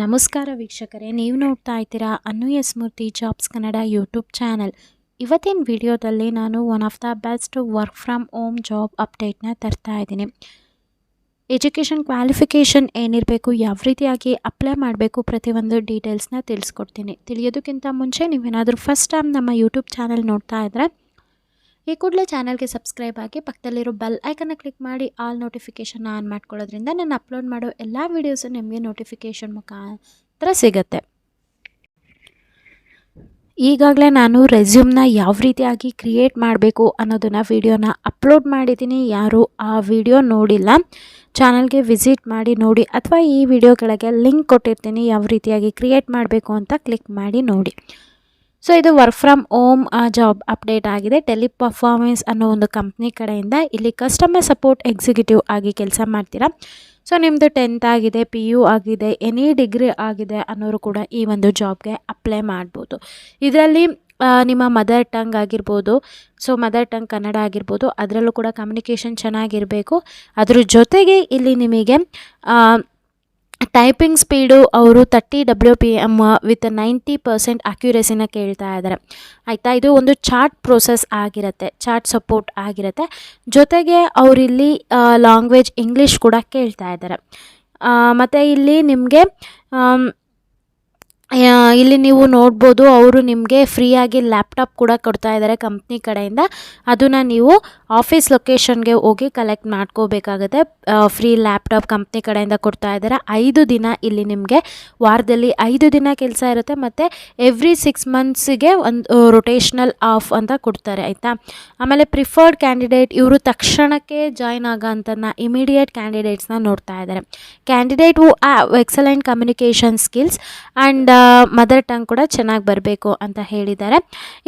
ನಮಸ್ಕಾರ ವೀಕ್ಷಕರೇ, ನೀವು ನೋಡ್ತಾ ಇದ್ದೀರಾ Anuya Smriti jobs Kannada YouTube channel. ಇವತ್ತಿನ ವಿಡಿಯೋದಲ್ಲಿ ನಾನು one of the best work from home job ಅಪ್ಡೇಟ್ನ ತರ್ತಾ ಇದ್ದೀನಿ. ಎಜುಕೇಷನ್ ಕ್ವಾಲಿಫಿಕೇಷನ್ ಏನಿರಬೇಕು, ಯಾವ ರೀತಿಯಾಗಿ ಅಪ್ಲೈ ಮಾಡಬೇಕು ಪ್ರತಿಯೊಂದು ಡೀಟೇಲ್ಸ್ನ ತಿಳಿಸ್ಕೊಡ್ತೀನಿ. ತಿಳಿಯೋದಕ್ಕಿಂತ ಮುಂಚೆ ನೀವೇನಾದರೂ ಫಸ್ಟ್ ಟೈಮ್ ನಮ್ಮ ಯೂಟ್ಯೂಬ್ ಚಾನಲ್ ನೋಡ್ತಾ ಇದ್ದರೆ ಈ ಕೂಡಲೇ ಚಾನಲ್ಗೆ ಸಬ್ಸ್ಕ್ರೈಬ್ ಆಗಿ ಪಕ್ಕದಲ್ಲಿರೋ ಬೆಲ್ ಐಕನ್ನ ಕ್ಲಿಕ್ ಮಾಡಿ ಆಲ್ ನೋಟಿಫಿಕೇಷನ್ ಆನ್ ಮಾಡ್ಕೊಳ್ಳೋದ್ರಿಂದ ನಾನು ಅಪ್ಲೋಡ್ ಮಾಡೋ ಎಲ್ಲ ವೀಡಿಯೋಸು ನಿಮಗೆ ನೋಟಿಫಿಕೇಷನ್ ಮುಖಾಂತರ ಸಿಗುತ್ತೆ. ಈಗಾಗಲೇ ನಾನು ರೆಸ್ಯೂಮ್ನ ಯಾವ ರೀತಿಯಾಗಿ ಕ್ರಿಯೇಟ್ ಮಾಡಬೇಕು ಅನ್ನೋದನ್ನು ವಿಡಿಯೋನ ಅಪ್ಲೋಡ್ ಮಾಡಿದ್ದೀನಿ. ಯಾರು ಆ ವಿಡಿಯೋ ನೋಡಿಲ್ಲ. ಚಾನಲ್ಗೆ ವಿಸಿಟ್ ಮಾಡಿ ನೋಡಿ ಅಥವಾ ಈ ವಿಡಿಯೋ ಕೆಳಗೆ ಲಿಂಕ್ ಕೊಟ್ಟಿರ್ತೀನಿ. ಯಾವ ರೀತಿಯಾಗಿ ಕ್ರಿಯೇಟ್ ಮಾಡಬೇಕು ಅಂತ ಕ್ಲಿಕ್ ಮಾಡಿ ನೋಡಿ. ಸೊ ಇದು work from home job update ಆಗಿದೆ. ಟೆಲಿ ಪರ್ಫಾರ್ಮೆನ್ಸ್ ಅನ್ನೋ ಒಂದು ಕಂಪ್ನಿ ಕಡೆಯಿಂದ ಇಲ್ಲಿ ಕಸ್ಟಮರ್ ಸಪೋರ್ಟ್ ಎಕ್ಸಿಕ್ಯೂಟಿವ್ ಆಗಿ ಕೆಲಸ ಮಾಡ್ತೀರಾ? ಸೊ ನಿಮ್ಮದು ಟೆಂತ್ ಆಗಿದೆ ಪಿ ಯು ಆಗಿದೆ ಎನಿ ಡಿಗ್ರಿ ಆಗಿದೆ ಅನ್ನೋರು ಕೂಡ ಈ ಒಂದು ಜಾಬ್ಗೆ ಅಪ್ಲೈ ಮಾಡ್ಬೋದು. ಇದರಲ್ಲಿ ನಿಮ್ಮ ಮದರ್ ಟಂಗ್ ಆಗಿರ್ಬೋದು ಸೊ ಮದರ್ ಟಂಗ್ ಕನ್ನಡ ಆಗಿರ್ಬೋದು, ಅದರಲ್ಲೂ ಕೂಡ ಕಮ್ಯುನಿಕೇಷನ್ ಚೆನ್ನಾಗಿರಬೇಕು. ಅದ್ರ ಜೊತೆಗೆ ಇಲ್ಲಿ ನಿಮಗೆ ಟೈಪಿಂಗ್ ಸ್ಪೀಡು ಅವರು thirty W P M with ninety percent ಅಕ್ಯುರೇಸಿನ ಕೇಳ್ತಾ ಇದ್ದಾರೆ. ಆಯಿತಾ? ಇದು ಒಂದು ಚಾಟ್ ಪ್ರೋಸೆಸ್ ಆಗಿರುತ್ತೆ ಚಾಟ್ ಸಪೋರ್ಟ್ ಆಗಿರುತ್ತೆ. ಜೊತೆಗೆ ಅವರಿಲ್ಲಿ ಲಾಂಗ್ವೇಜ್ ಇಂಗ್ಲೀಷ್ ಕೂಡ ಕೇಳ್ತಾ ಇದ್ದಾರೆ. ಮತ್ತು ಇಲ್ಲಿ ನಿಮಗೆ ಇಲ್ಲಿ ನೀವು ನೋಡ್ಬೋದು ಅವರು ನಿಮಗೆ ಫ್ರೀಯಾಗಿ ಲ್ಯಾಪ್ಟಾಪ್ ಕೂಡ ಕೊಡ್ತಾ ಇದ್ದಾರೆ ಕಂಪ್ನಿ ಕಡೆಯಿಂದ. ಅದನ್ನು ನೀವು ಆಫೀಸ್ ಲೊಕೇಶನ್ಗೆ ಹೋಗಿ ಕಲೆಕ್ಟ್ ಮಾಡ್ಕೋಬೇಕಾಗುತ್ತೆ. ಫ್ರೀ ಲ್ಯಾಪ್ಟಾಪ್ ಕಂಪ್ನಿ ಕಡೆಯಿಂದ ಕೊಡ್ತಾ ಇದ್ದಾರೆ. ಐದು ದಿನ ಇಲ್ಲಿ ನಿಮಗೆ, ವಾರದಲ್ಲಿ ಐದು ದಿನ ಕೆಲಸ ಇರುತ್ತೆ ಮತ್ತು ಎವ್ರಿ ಸಿಕ್ಸ್ ಮಂತ್ಸಿಗೆ ಒಂದು ರೊಟೇಷ್ನಲ್ ಆಫ್ ಅಂತ ಕೊಡ್ತಾರೆ, ಆಯಿತಾ? ಆಮೇಲೆ ಪ್ರಿಫರ್ಡ್ ಕ್ಯಾಂಡಿಡೇಟ್ ಇವರು ತಕ್ಷಣಕ್ಕೆ ಜಾಯ್ನ್ ಆಗೋ ಅಂತನ ಇಮಿಡಿಯೇಟ್ ಕ್ಯಾಂಡಿಡೇಟ್ಸ್ನ ನೋಡ್ತಾ ಇದ್ದಾರೆ. Candidate who excellent communication skills and mother tongue ಕೂಡ ಚೆನ್ನಾಗಿ ಬರಬೇಕು ಅಂತ ಹೇಳಿದ್ದಾರೆ.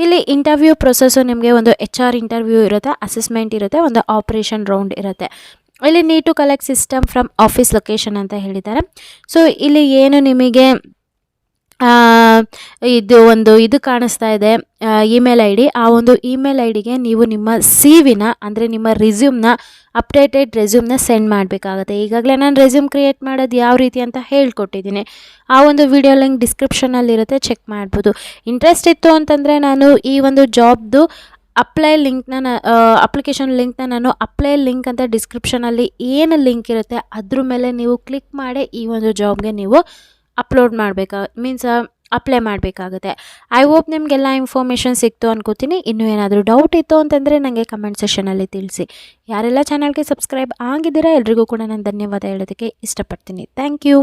ಇಲ್ಲಿ ಇಂಟರ್ವ್ಯೂ ಪ್ರೊಸೆಸ್ಸು ನಿಮಗೆ ಒಂದು ಎಚ್ ಆರ್ ಇಂಟರ್ವ್ಯೂ ಇರುತ್ತೆ ಅಸೆಸ್ಮೆಂಟ್ ಇರುತ್ತೆ, ಒಂದು ಆಪ್ರೇಷನ್ ರೌಂಡ್ ಇರುತ್ತೆ. ಇಲ್ಲಿ need to collect system from office location ಅಂತ ಹೇಳಿದ್ದಾರೆ. ಸೊ ಇಲ್ಲಿ ಏನು ನಿಮಗೆ ಇದು ಒಂದು ಇದು ಕಾಣಿಸ್ತಾ ಇದೆ. ಇಮೇಲ್ ಐ ಡಿ ಆ ಒಂದು ಇಮೇಲ್ ಐ ಡಿಗೆ ನೀವು ನಿಮ್ಮ ಸಿ ವಿನ ಅಂದರೆ ನಿಮ್ಮ ರೆಸ್ಯೂಮ್ನ ಅಪ್ಡೇಟೆಡ್ ರೆಸ್ಯೂಮ್ನ ಸೆಂಡ್ ಮಾಡಬೇಕಾಗುತ್ತೆ. ಈಗಾಗಲೇ ನಾನು ರೆಸ್ಯೂಮ್ ಕ್ರಿಯೇಟ್ ಮಾಡೋದು ಯಾವ ರೀತಿ ಅಂತ ಹೇಳ್ಕೊಟ್ಟಿದ್ದೀನಿ. ಆ ಒಂದು ವಿಡಿಯೋ ಲಿಂಕ್ ಡಿಸ್ಕ್ರಿಪ್ಷನಲ್ಲಿರುತ್ತೆ ಚೆಕ್ ಮಾಡ್ಬೋದು. ಇಂಟ್ರೆಸ್ಟ್ ಇತ್ತು ಅಂತಂದರೆ ನಾನು ಈ ಒಂದು ಜಾಬ್ದು ಅಪ್ಲೈ ಲಿಂಕ್ನ ಅಪ್ಲಿಕೇಶನ್ ಲಿಂಕ್ನ ನಾನು ಅಪ್ಲೈ ಲಿಂಕ್ ಅಂತ ಡಿಸ್ಕ್ರಿಪ್ಷನಲ್ಲಿ ಏನು ಲಿಂಕ್ ಇರುತ್ತೆ, ಅದ್ರ ಮೇಲೆ ನೀವು ಕ್ಲಿಕ್ ಮಾಡಿ ಈ ಒಂದು ಜಾಬ್ಗೆ ನೀವು ಅಪ್ಲೋಡ್ ಮಾಡಬೇಕಾ ಮೀನ್ಸ್ ಅಪ್ಲೈ ಮಾಡಬೇಕಾಗುತ್ತೆ. ಐ ಹೋಪ್ ನಿಮಗೆಲ್ಲ ಇನ್ಫಾರ್ಮೇಷನ್ ಸಿಕ್ತು ಅನ್ಕೋತೀನಿ. ಇನ್ನೂ ಏನಾದರೂ ಡೌಟ್ ಇತ್ತು ಅಂತಂದರೆ ನನಗೆ ಕಮೆಂಟ್ ಸೆಷನಲ್ಲಿ ತಿಳಿಸಿ. ಯಾರೆಲ್ಲ ಚಾನಲ್ಗೆ ಸಬ್ಸ್ಕ್ರೈಬ್ ಆಗಿದ್ದೀರಾ, ಎಲ್ರಿಗೂ ಕೂಡ ನಾನು ಧನ್ಯವಾದ ಹೇಳೋದಕ್ಕೆ ಇಷ್ಟಪಡ್ತೀನಿ. Thank you